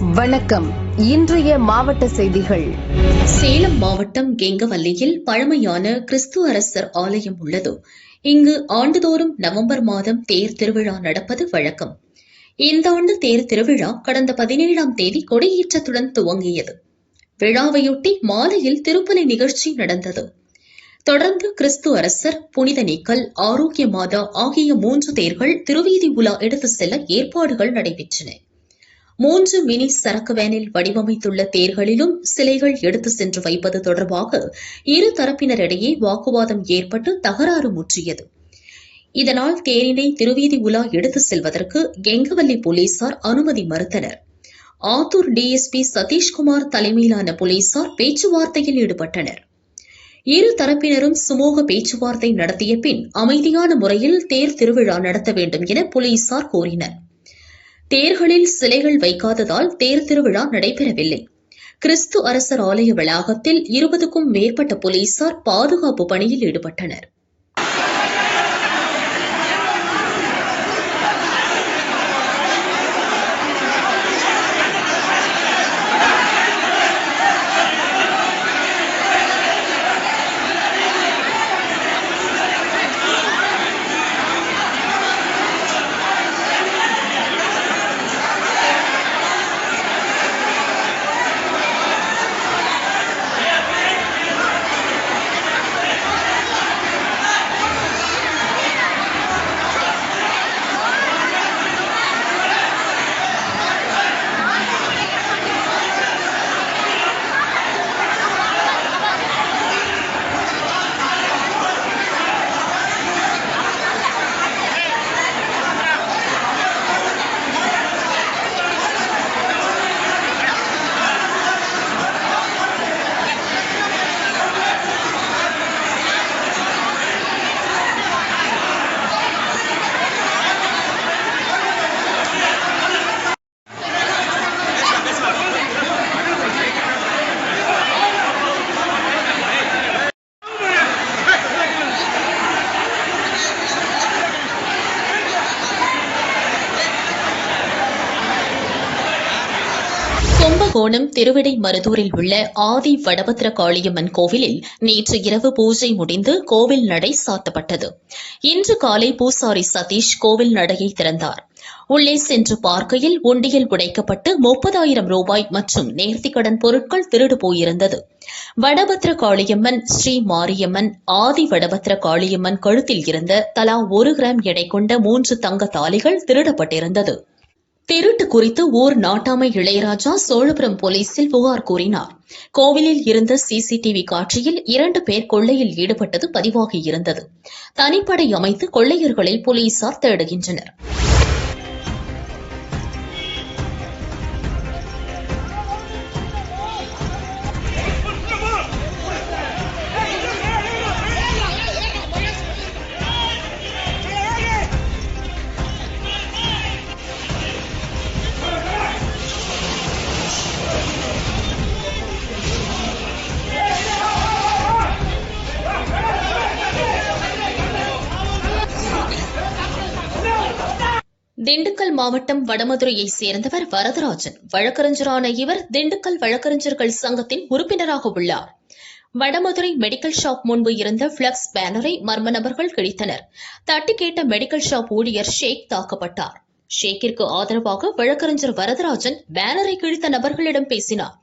வணக்கம். இன்றைய மாவட்ட செய்திகள். சேலம் மாவட்டம் கெங்கவல்லியில் பழமையான கிறிஸ்து அரசர் ஆலயம் உள்ளது. இங்கு ஆண்டுதோறும் நவம்பர் மாதம் தேர் திருவிழா நடப்பது வழக்கம். இந்த ஆண்டு தேர் திருவிழா கடந்த பதினேழாம் தேதி கொடியேற்றத்துடன் துவங்கியது. விழாவையொட்டி மாலையில் திருப்பலி நிகழ்ச்சி நடந்தது. தொடர்ந்து கிறிஸ்து அரசர் புனித நீக்கல் ஆரோக்கிய மாதா ஆகிய மூன்று தேர்கள் திருவீதி உலா எடுத்து செல்ல ஏற்பாடுகள் நடைபெற்றன. மூன்று மினி சரக்கு வேனில் வடிவமைத்துள்ள தேர்களிலும் சிலைகள் எடுத்து சென்று வைப்பது தொடர்பாக இரு தரப்பினரிடையே வாக்குவாதம் ஏற்பட்டு தகராறு முற்றியது. இதனால் தேரினை திருவீதி உலா எடுத்து செல்வதற்கு கெங்கவல்லி போலீசார் அனுமதி மறுத்தனர். ஆத்தூர் டிஎஸ்பி சதீஷ்குமார் தலைமையிலான போலீசார் பேச்சுவார்த்தையில் ஈடுபட்டனர். இரு தரப்பினரும் சுமூக பேச்சுவார்த்தை நடத்திய பின் அமைதியான முறையில் தேர் திருவிழா நடத்த வேண்டும் என போலீசார் கோரினா் தேர்களில் சிலைகள் வைக்காததால் தேர் திருவிழா நடைபெறவில்லை. கிறிஸ்து அரசர் ஆலய வளாகத்தில் இருபதுக்கும் மேற்பட்ட போலீசார் பாதுகாப்பு பணியில் ஈடுபட்டனர். கும்பகோணம் திருவிடை மருதூரில் உள்ள ஆதி வடபத்திர காளியம்மன் கோவிலில் நேற்று இரவு பூஜை முடிந்து கோவில் நடை சாத்தப்பட்டது. இன்று காலை பூசாரி சதீஷ் கோவில் நடையை திறந்தார். உள்ளே சென்று பார்க்கையில் உண்டியல் உடைக்கப்பட்டு முப்பதாயிரம் ரூபாய் மற்றும் நேர்த்திக்கடன் பொருட்கள் திருடு போயிருந்தது. வடபத்திர காளியம்மன் ஸ்ரீ மாரியம்மன் ஆதி வடபத்திர காளியம்மன் கழுத்தில் இருந்த தலா ஒரு கிராம் எடை கொண்ட மூன்று தங்க தாலிகள் திருடப்பட்டிருந்தது. திருட்டு குறித்து ஊர் நாட்டாமை இளையராஜா சோழபுரம் போலீசில் புகார் கூறினார். கோவிலில் இருந்த சிசிடிவி காட்சியில் இரண்டு பேர் கொள்ளையில் ஈடுபட்டது பதிவாகியிருந்தது தனிப்படை அமைத்து கொள்ளையர்களை போலீசார் தேடுகின்றனர். மாவட்டம் வடமதுரையைச் சேர்ந்தவர் வரதராஜன். வழக்கறிஞரான இவர் திண்டுக்கல் வழக்கறிஞர்கள் சங்கத்தின் உறுப்பினராக உள்ளார். வடமதுரை மெடிக்கல் ஷாப் முன்பு இருந்த பிளக்ஸ் பேனரை மர்ம நபர்கள் கிழித்தனர். தட்டி கேட்ட மெடிக்கல் ஷாப் ஊழியர் ஷேக் தாக்கப்பட்டார். ஷேக்கிற்கு ஆதரவாக வழக்கறிஞர் வரதராஜன் பேனரை கிழித்த நபர்களிடம் பேசினார்.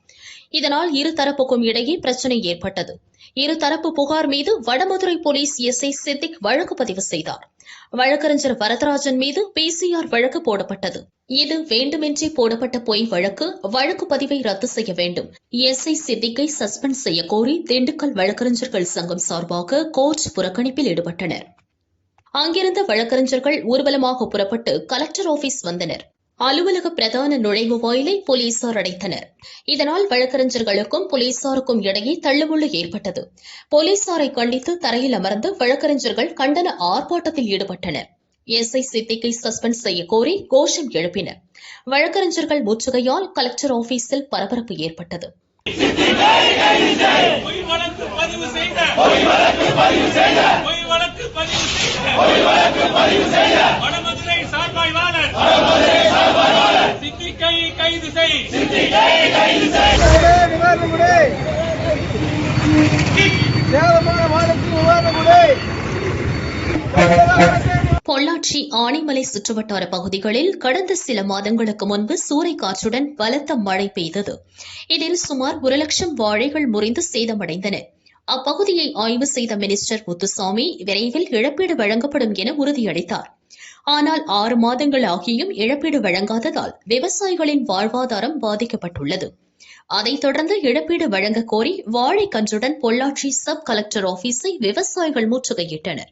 இதனால் இரு தரப்புக்கும் இடையே பிரச்சினை ஏற்பட்டது. இரு தரப்பு புகார் மீது வடமதுரை போலீஸ் எஸ்ஐ சித்திக் வழக்கு பதிவு செய்தார். வழக்கறிஞர் வரதராஜன் மீது பிசிஆர் வழக்கு போடப்பட்டது. இது வேண்டுமென்றே போடப்பட்ட பொய் வழக்கு. வழக்கு பதிவை ரத்து செய்ய வேண்டும். எஸ்ஐ சித்திக்கை சஸ்பெண்ட் செய்ய கோரி திண்டுக்கல் வழக்கறிஞர்கள் சங்கம் சார்பாக கோர்ட் புறக்கணிப்பில் ஈடுபட்டனர். அங்கிருந்த வழக்கறிஞர்கள் ஊர்வலமாக புறப்பட்டு கலெக்டர் ஆபீஸ் வந்தனர். அலுவலக பிரதான நுழைவு வாயிலை போலீசார் அடைத்தனர். இதனால் வழக்கறிஞர்களுக்கும் போலீசாருக்கும் இடையே தள்ளுமுள்ளு ஏற்பட்டது. போலீசாரை கண்டித்து தரையில் அமர்ந்து வழக்கறிஞர்கள் கண்டன ஆர்ப்பாட்டத்தில் ஈடுபட்டனர். எஸ்ஐ சித்திக்கை சஸ்பெண்ட் செய்ய கோரி கோஷம் எழுப்பினர். வழக்கறிஞர்கள் முற்றுகையால் கலெக்டர் ஆபீஸில் பரபரப்பு ஏற்பட்டது. பொய் பொள்ளாச்சி ஆனைமலை சுற்றுவட்டார பகுதிகளில் கடந்த சில மாதங்களுக்கு முன்பு சூறைக்காற்றுடன் பலத்த மழை பெய்தது. இதில் சுமார் ஒரு லட்சம் வாழைகள் முறிந்து சேதமடைந்தன. அப்பகுதியை ஆய்வு செய்த மினிஸ்டர் முத்துசாமி விரைவில் இழப்பீடு வழங்கப்படும் என உறுதியளித்தார். ஆனால் ஆறு மாதங்கள் ஆகியும் இழப்பீடு வழங்காததால் விவசாயிகளின் வாழ்வாதாரம் பாதிக்கப்பட்டுள்ளது. அதைத் தொடர்ந்து இழப்பீடு வழங்க கோரி வாழைக்கன்றுடன் பொள்ளாச்சி சப் கலெக்டர் ஆபீஸை விவசாயிகள் முற்றுகையிட்டனர்.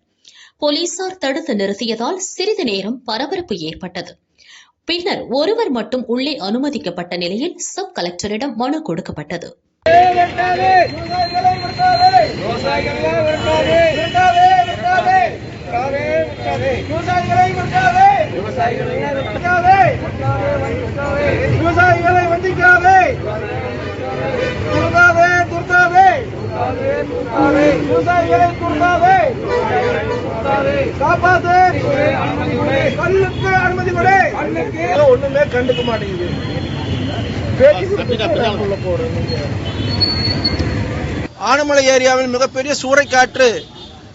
போலீசார் தடுத்து நிறுத்தியதால் சிறிது நேரம் பரபரப்பு ஏற்பட்டது. பின்னர் ஒருவர் மட்டும் உள்ளே அனுமதிக்கப்பட்ட நிலையில் சப் கலெக்டரிடம் மனு கொடுக்கப்பட்டது. விவசாயிகளை வந்திக்காதே வெட்டாதே விவசாயிகளை துர்தாதே துர்தாதே விவசாயிகளை துர்தாதே காப்பாத்து. கல்லுக்கு அனுமதி கொடு. ஒண்ணுமே கண்டுக்க மாட்டேங்குது. ஆனமலை ஏரியாவில் மிகப்பெரிய சூறைக்காற்று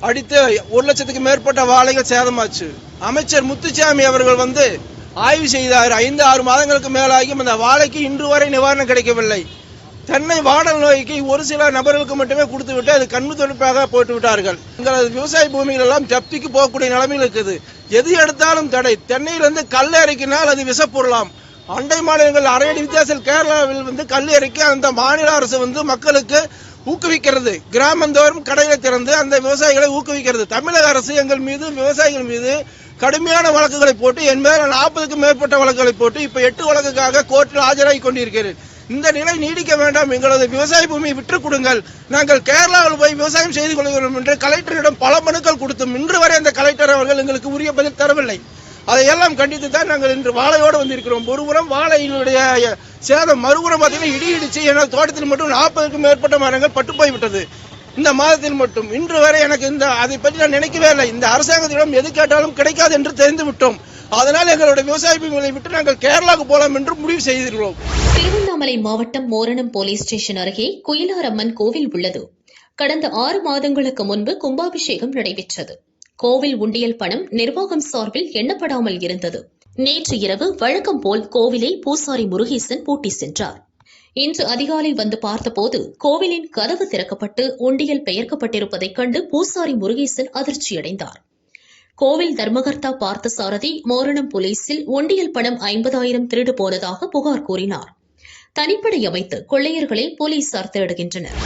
அடித்து ஒரு லட்சத்துக்கு மேற்பட்ட வாழைகள் சேதமாச்சு. அமைச்சர் முத்துசாமி அவர்கள் வந்து ஆய்வு செய்தார். ஐந்து ஆறு மாதங்களுக்கு மேலாகியும் அந்த வாழைக்கு இன்று வரை நிவாரணம் கிடைக்கவில்லை. தென்னை வாடல் நோய்க்கு ஒரு சில நபர்களுக்கு மட்டுமே கொடுத்து விட்டு அது கண்மு தொடுப்பாக போட்டு விட்டார்கள் எங்களது விவசாய பூமிகள் எல்லாம் ஜப்திக்கு போகக்கூடிய நிலைமையில் இருக்குது. எது எடுத்தாலும் தடை. தென்னையிலிருந்து கல் இறக்கினால் அது விசப்பொருளாம். அண்டை மாநிலங்கள் அரையடி வித்தியாசத்தில் கேரளாவில் வந்து கல் இறக்கி அந்த மாநில அரசு வந்து மக்களுக்கு ஊக்குவிக்கிறது. கிராமந்தோறும் கடைகளை திறந்து அந்த விவசாயிகளை ஊக்குவிக்கிறது. தமிழக அரசு எங்கள் மீது விவசாயிகள் மீது கடுமையான வழக்குகளை போட்டு என் மேல நாற்பதுக்கும் மேற்பட்ட வழக்குகளை போட்டு இப்ப எட்டு வழக்குக்காக கோர்ட்டில் ஆஜராகி கொண்டிருக்கிறேன். இந்த நிலை நீடிக்க வேண்டாம். எங்களது விவசாய பூமியை விட்டுக் கொடுங்கள். நாங்கள் கேரளாவில் போய் விவசாயம் செய்து கொள்கிறோம் என்று கலெக்டரிடம் பல மனுக்கள் கொடுத்தும். இன்று வரை அந்த கலெக்டர் அவர்கள் எங்களுக்கு உரிய பதில் தரவில்லை. அதையெல்லாம் கண்டித்து தான் நாங்கள் இன்று வாழையோடு வந்திருக்கிறோம். ஒருபுறம் வாழையினுடைய சேதம் மறுபுறம் பார்த்தீங்கன்னா இடி இடிச்சு எனது தோட்டத்தில் மட்டும் நாற்பதுக்கும் மேற்பட்ட மரங்கள் பட்டு போய்விட்டது. இந்த மாதத்தில் மட்டும். இன்று வரை எனக்கு இந்த அதை பற்றி நான் நினைக்கவே இல்லை. இந்த அரசாங்கத்திடம் எது கேட்டாலும் கிடைக்காது என்று தெரிந்து விட்டோம். அதனால் எங்களுடைய விவசாய பூமிகளை விட்டு நாங்கள் கேரளாவுக்கு போலாம் என்று முடிவு செய்திருக்கிறோம் திருவண்ணாமலை மாவட்டம் மோரணம் போலீஸ் ஸ்டேஷன் அருகே குயிலாரம்மன் கோவில் உள்ளது. கடந்த ஆறு மாதங்களுக்கு முன்பு கும்பாபிஷேகம் நடைபெற்றது. கோவில் உண்டியல் பணம் நிர்வாகம் சார்பில் எண்ணப்படாமல் இருந்தது. நேற்று இரவு வழக்கம் போல் கோவிலை பூசாரி முருகேசன் பூட்டி சென்றார். இன்று அதிகாலை வந்து பார்த்தபோது கோவிலின் கதவு திறக்கப்பட்டு உண்டியல் பெயர்க்கப்பட்டிருப்பதைக் கண்டு பூசாரி முருகேசன் அதிர்ச்சியடைந்தார். கோவில் தர்மகர்த்தா பார்த்த சாரதி மோரணம் போலீசில் ஒண்டியல் பணம் ஐம்பதாயிரம் திருடு போனதாக புகார் கூறினார். தனிப்படை அமைத்து கொள்ளையர்களை போலீசார் தேடுகின்றனர்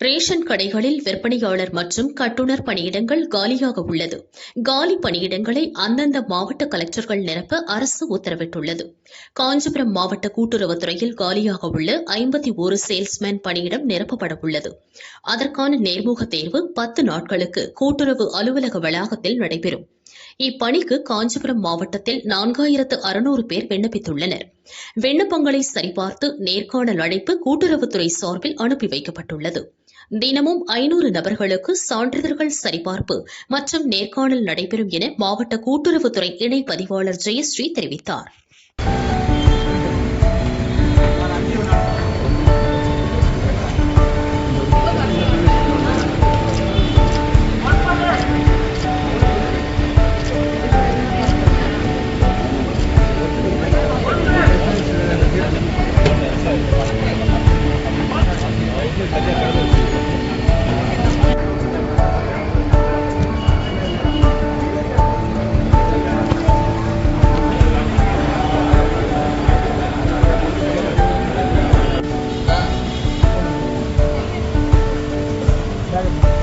ரேஷன் கடைகளில் விற்பனையாளர் மற்றும் கட்டுனர் பணியிடங்கள் காலியாக உள்ளது. காலி பணியிடங்களை அந்தந்த மாவட்ட கலெக்டர்கள் நிரப்ப அரசு உத்தரவிட்டுள்ளது. காஞ்சிபுரம் மாவட்ட கூட்டுறவுத்துறையில் காலியாக உள்ள ஐம்பத்தி ஒரு சேல்ஸ்மேன் பணியிடம் நிரப்பப்பட உள்ளது. அதற்கான நேர்முக தேர்வு பத்து நாட்களுக்கு கூட்டுறவு அலுவலக வளாகத்தில் நடைபெறும். இப்பணிக்கு காஞ்சிபுரம் மாவட்டத்தில் நான்காயிரத்து அறுநூறு பேர் விண்ணப்பித்துள்ளனர். விண்ணப்பங்களை சரிபார்த்து நேர்காணல் அழைப்பு கூட்டுறவுத்துறை சார்பில் அனுப்பி வைக்கப்பட்டுள்ளது. தினமும் ஐநூறு நபர்களுக்கு சான்றிதழ்கள் சரிபார்ப்பு மற்றும் நேர்காணல் நடைபெறும் என மாவட்ட கூட்டுறவுத்துறை இணை பதிவாளர் ஜெயஸ்ரீ தெரிவித்தார். Dale.